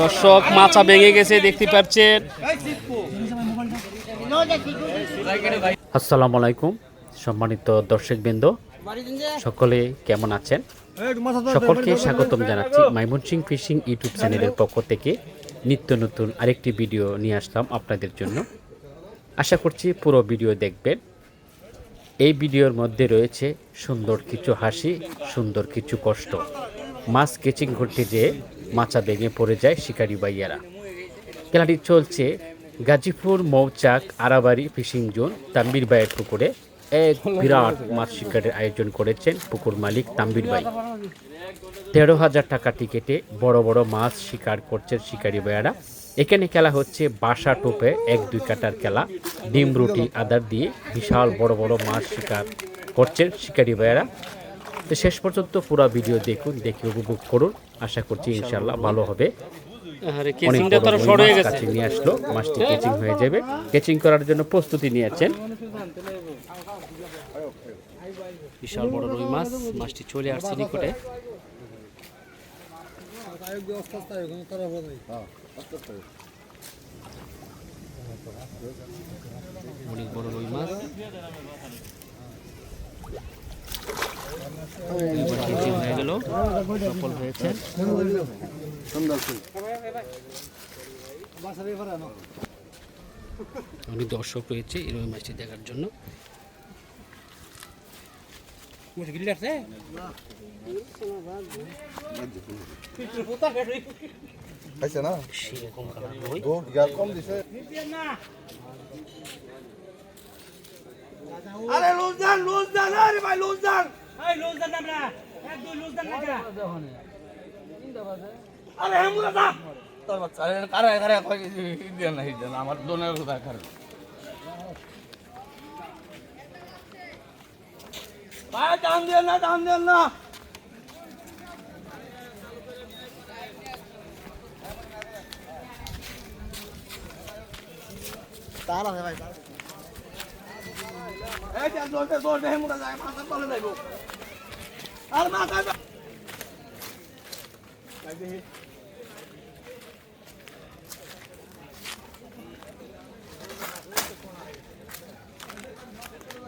দর্শক মাছা ভেঙে গেছে, দেখতে পাচ্ছেন। আসসালামু আলাইকুম, সম্মানিত দর্শকবৃন্দ। সকলে কেমন আছেন? সকলকে স্বাগতম জানাচ্ছি মাইমন সিং ফিশিং ইউটিউব চ্যানেলের পক্ষ থেকে। নিত্য নতুন আরেকটি ভিডিও নিয়ে আসলাম আপনাদের জন্য। আশা করছি পুরো ভিডিও দেখবেন। এই ভিডিওর মধ্যে রয়েছে সুন্দর কিছু হাসি, সুন্দর কিছু কষ্ট। মাছ কেচিং করতে যেয়ে মাচা ভেঙে পড়ে যায় শিকারি বাইয়ারা খেলাটি চলছে গাজীপুর, মৌচাক, আরাবাড়ি ফিশিং জোন তাম্বির ভাইয়ের পুকুরে। এক বিরাট মাছ শিকারের আয়োজন করেছেন পুকুর মালিক তাম্বির ভাই। তেরো হাজার টাকা টিকেটে বড় বড় মাছ শিকার করছেন শিকারি ভাইয়ারা। এখানে খেলা হচ্ছে বাসা টোপে এক দুই কাটার খেলা। ডিম রুটি আদার দিয়ে বিশাল বড় বড় মাছ শিকার করছেন শিকারি ভাইয়ারা। তো শেষ পর্যন্ত পুরো ভিডিও দেখুন দেখে উপভোগ করুন। আশা করছি ইনশাল্লাহ ভালো হবে। অনেক বড় কাছে নিয়ে আসলো মাছটি কেচিং হয়ে যাবে। কেচিং করার জন্য প্রস্তুতি নিয়েছেন। বিশাল বড় রুই মাছ মাছটি চলে আসছে নিকটে। অনেক বড় রুই মাছ। হয়ে গেল সফল হয়েছে। অনেক দর্শক রয়েছে এই রুই মাছটি দেখার জন্য। খাইছে না সেরকম কালার রুই কম দিছে আরে লুজ দেন লুজ দেন আরে ভাই লুজ দেন। এই লুজ দেন আমরা এক দুই লুজ দেন না আরে হেমুরা দা তোর বাচ্চা। আরে কারে কারে কই দেন না দেন আমার দোনের কথা কারে ভাই দাম দেন না দাম দেন না। তার আছে ভাই এই যে দোলতে দোলতে হেমুরা যায় মাথা তলে যাইবো আর মাথা যাই মুরলা একটা লাঠি দেন ওই মাথা তলে গেল আইগা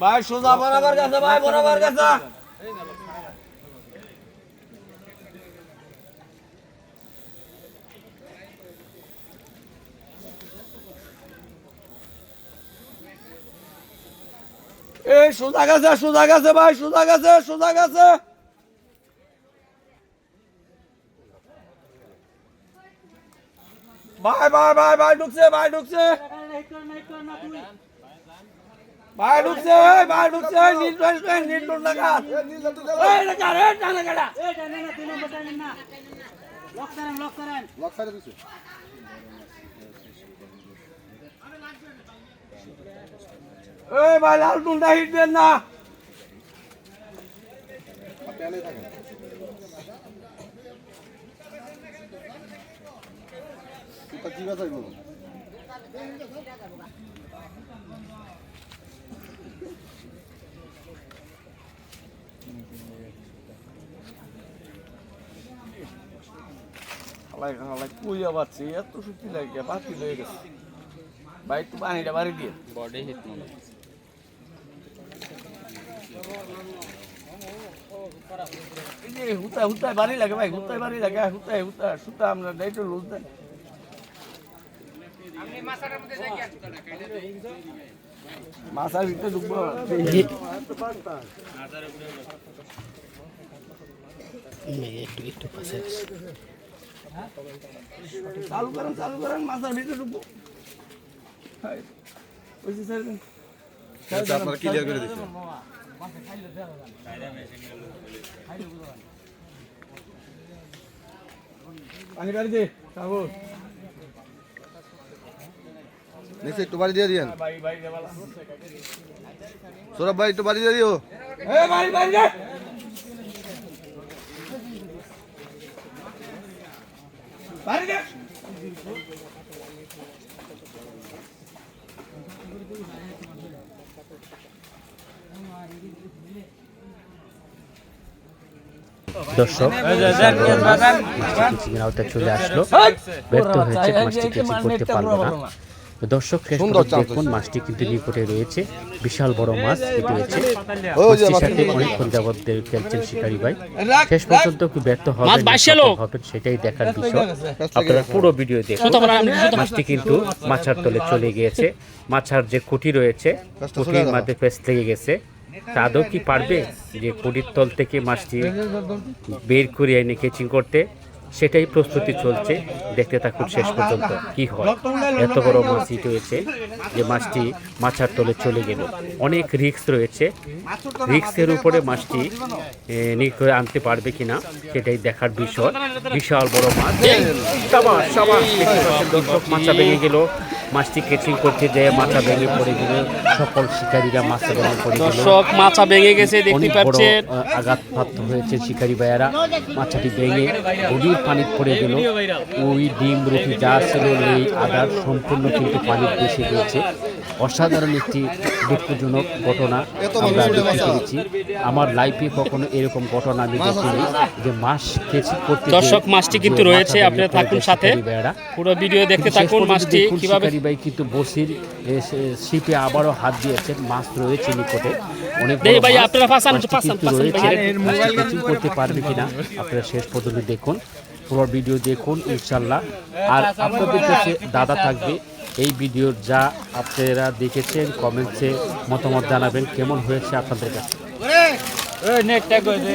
ভাই, সোজা বরাবর গেছে, ভাই, বরাবর গেছে। এই, সোজা গেছে সোজা গেছে, ভাই, সোজা গেছে সোজা গেছে। ভাই ভাই ভাই ভাই, ঢুকছে ভাই, ঢুকছে। ভাই ঢুকছে এই ভাই ঢুকছে এই নীল নীল নীল টানা এই টানেন না নম্বর টানেন না। লক করেন লক করেন। লক সাইডে দিছে এই ভাই লাল টুলটা হিট দেন না। টেনে থাকে তা কি কথা হালাই হালাই কুইয়া পাচ্ছি এত সুতি লাগে বাকি হয়ে গেছে। ভাই একটু পানিটা বাড়ি দিয়ে। বডি হিট মনে এই যে হুতায় হুতায় বাড়ি লাগে ভাই হুতায় বাড়ি লাগে হুতায় হুতায় সুতা আমরা একটু লুজ দেন মাছার ভিতরে ঢুকবো। একটু একটু পাশে চালু করেন চালু করেন মাছার ভিতরে ঢুকবো। বুঝছি স্যার আপনারা ক্লিয়ার করে দিচ্ছেন। দে নিচে একটু বাড়ি দিয়ে দিয়েন। বাড়ি সৌরভ ভাই একটু বাড়ি দিয়ে দিও। দর্শক চলে আসলো। ব্যর্থ হয়েছে করতে পারল না। দর্শক শেষ পর্যন্ত দেখুন মাছটি কিন্তু নিকটে রয়েছে। বিশাল বড় মাছ কেটে রয়েছে। মাছটির সাথে অনেকক্ষণ যাবৎ খেলছেন শিকারি ভাই। শেষ পর্যন্ত কি ব্যর্থ হবে। হবেন সেটাই দেখার বিষয়। আপনারা পুরো ভিডিও দেখুন। মাছটি কিন্তু মাছার তলে চলে গিয়েছে। মাছার যে খুঁটি রয়েছে খুঁটির মধ্যে ফেস লেগে গেছে। তা আদৌ কি পারবে যে খুঁটির তল থেকে মাছটি বের করে এনে কেচিং করতে? সেটাই প্রস্তুতি চলছে। দেখতে থাকুন শেষ পর্যন্ত কি হয়। এত বড় মাছই রয়েছে যে মাছটি মাছার তলে চলে গেল। অনেক রিক্স রয়েছে। রিক্সের উপরে মাছটি করে আনতে পারবে কিনা সেটাই দেখার বিষয়। বিশাল বড় মাছ। দর্শক, মাছা ভেঙে গেল। মাছটি কেচিং করতে যেয়ে মাছা ভেঙে পড়ে গেল সকল শিকারীরা মাছা ভেঙে পড়ে গেল। দর্শক মাছা ভেঙে গেছে দেখতে পাচ্ছেন। আঘাতপ্রাপ্ত হয়েছে শিকারী ভাইয়ারা। মাছাটি ভেঙে গভীর পানি পড়ে গেল। ওই ডিম রুটি যা ছিল এই আদার সম্পূর্ণ কিন্তু পানি ভেসে গিয়েছে অসাধারণ একটি দুঃখজনক ঘটনা আমরা দেখতে পেরেছি আমার লাইফে কখনো এরকম ঘটনা আমি দেখিনি যে মাছ কেচি করতে দর্শক, মাছটি কিন্তু রয়েছে, আপনারা থাকুন সাথে। পুরো ভিডিও দেখতে থাকুন মাছটি কীভাবে ভাই কিন্তু বসির শিপে আবারও হাত দিয়েছেন মাছ রয়েছে নিকটে অনেক ভাই। আপনারা ফাঁসান, ফাঁসান, রয়েছে। করতে পারবে কিনা আপনারা শেষ পর্যন্ত দেখুন পুরো ভিডিও দেখুন ইনশাল্লাহ আর আপনাদের কাছে দাদা থাকবে এই ভিডিওর যা আপনারা দেখেছেন কমেন্টসে মতামত জানাবেন কেমন হয়েছে আপনাদের কাছে?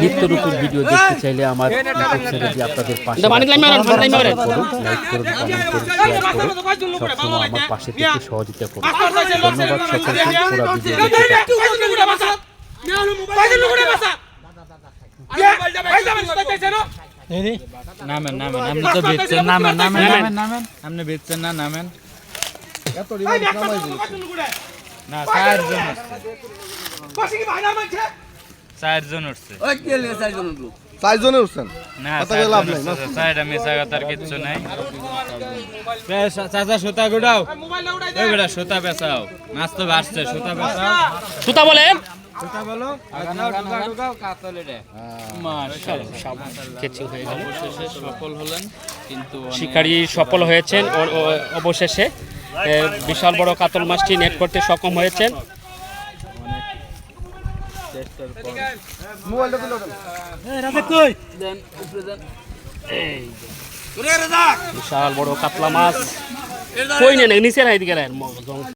নিত্য নতুন ভিডিও দেখতে চাইলে আমার ইউটিউব চ্যানেলটি আপনাদের পাশে লাইক করুন কমেন্ট করুন শেয়ার করুন সবসময় আমার পাশে থেকে সহযোগিতা করুন। ধন্যবাদ সকলকে পুরো ভিডিও দেখতে নামেন নামেন। আপনি তো বেচছেন নামেন নামেন নামেন। নামেন। আপনি বেচছেন না নামেন। এত রিমান্ড নামাই দিয়েছে না চারজন উঠছে। চারজন উঠছে। ওই কে লে সাইজ নো চারজনে উঠছেন? না কথা লাভ নাই, চারটা মিশা কথার কিচ্ছু নাই। চাচা সুতা গুড়াও ওই বেটা সুতা বেচাও। মাছ তো বাড়ছে সুতা বেচাও। সুতা বলেন। সুতা বলো হয়ে সফল হলেন কিন্তু শিকারী সফল হয়েছেন অবশেষে। বিশাল বড় কাতল মাছটি নেট করতে সক্ষম হয়েছেন। বিশাল বড় কাতলা মাছ। কই নেন নিচে নাই দিকে নেন।